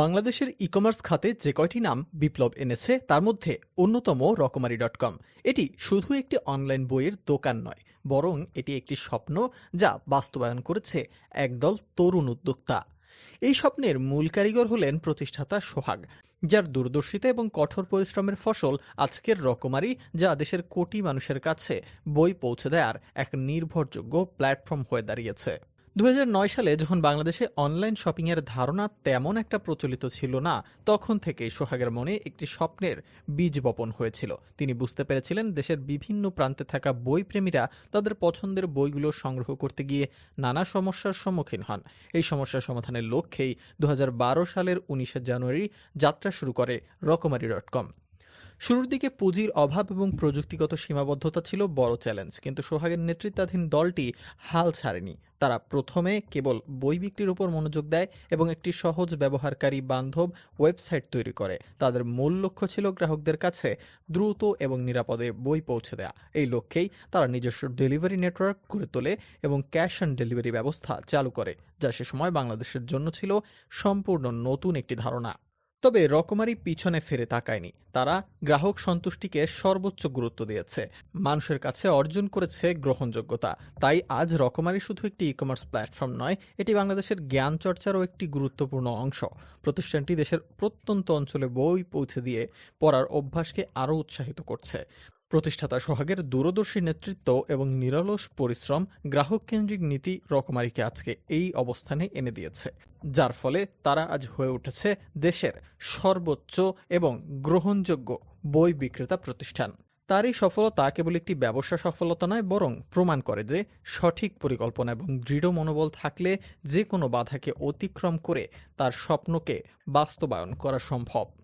বাংলাদেশের e commerce খাতে যে কয়টি নাম বিপ্লব এনেছে, তার মধ্যে অন্যতম রকমারি ডট কম। এটি শুধু একটি অনলাইন বইয়ের দোকান নয়, বরং এটি একটি স্বপ্ন যা বাস্তবায়ন করেছে একদল তরুণ উদ্যোক্তা। এই স্বপ্নের মূল কারিগর হলেন প্রতিষ্ঠাতা সোহাগ, যার দূরদর্শিতা এবং কঠোর পরিশ্রমের ফসল আজকের রকমারি যা দেশের কোটি মানুষের কাছে বই পৌঁছে দেওয়ার এক নির্ভরযোগ্য প্ল্যাটফর্ম হয়ে দাঁড়িয়েছে। দু হাজার নয় সালে যখন বাংলাদেশে অনলাইন শপিংয়ের ধারণা তেমন একটা প্রচলিত ছিল না, তখন থেকেই সোহাগের মনে একটি স্বপ্নের বীজ বপন হয়েছিল। তিনি বুঝতে পেরেছিলেন দেশের বিভিন্ন প্রান্তে থাকা বই প্রেমীরা তাদের পছন্দের বইগুলো সংগ্রহ করতে গিয়ে নানা সমস্যার সম্মুখীন হন। এই সমস্যার সমাধানের লক্ষ্যেই দু হাজার বারো সালের উনিশে জানুয়ারি যাত্রা শুরু করে রকমারি ডট কম। শুরুর দিকে পুঁজির অভাব এবং প্রযুক্তিগত সীমাবদ্ধতা ছিল বড় চ্যালেঞ্জ, কিন্তু সোহাগের নেতৃত্বাধীন দলটি হাল ছাড়েনি। তারা প্রথমে কেবল বই বিক্রির উপর মনোযোগ দেয় এবং একটি সহজ ব্যবহারকারী বান্ধব ওয়েবসাইট তৈরি করে। তাদের মূল লক্ষ্য ছিল গ্রাহকদের কাছে দ্রুত এবং নিরাপদে বই পৌঁছে দেয়া। এই লক্ষ্যেই তারা নিজস্ব ডেলিভারি নেটওয়ার্ক গড়ে তোলে এবং ক্যাশ অন ডেলিভারি ব্যবস্থা চালু করে, যা সে সময় বাংলাদেশের জন্য ছিল সম্পূর্ণ নতুন একটি ধারণা। তবে রকমারি পিছনে ফিরে তাকায়নি। তারা গ্রাহক সন্তুষ্টিকে সর্বোচ্চ গুরুত্ব দিয়েছে। মানুষের কাছে অর্জন করেছে গ্রহণযোগ্যতা। তাই আজ রকমারি শুধু একটি ই কমার্স প্ল্যাটফর্ম নয়, এটি বাংলাদেশের জ্ঞান চর্চারও একটি গুরুত্বপূর্ণ অংশ। প্রতিষ্ঠানটি দেশের প্রত্যন্ত অঞ্চলে বই পৌঁছে দিয়ে পড়ার অভ্যাসকে আরও উৎসাহিত করছে। প্রতিষ্ঠাতা সোহাগের দূরদর্শী নেতৃত্ব এবং নিরলস পরিশ্রম গ্রাহক কেন্দ্রিক নীতি রকমারিকে আজকে এই অবস্থানে এনে দিয়েছে। যার ফলে তারা আজ হয়ে উঠেছে দেশের সর্বোচ্চ এবং গ্রহণযোগ্য বই বিক্রেতা প্রতিষ্ঠান। তার এই সফলতা কেবল একটি ব্যবসা সফলতা নয়, বরং প্রমাণ করে যে সঠিক পরিকল্পনা এবং দৃঢ় মনোবল থাকলে যে কোনো বাধাকে অতিক্রম করে তার স্বপ্নকে বাস্তবায়ন করা সম্ভব।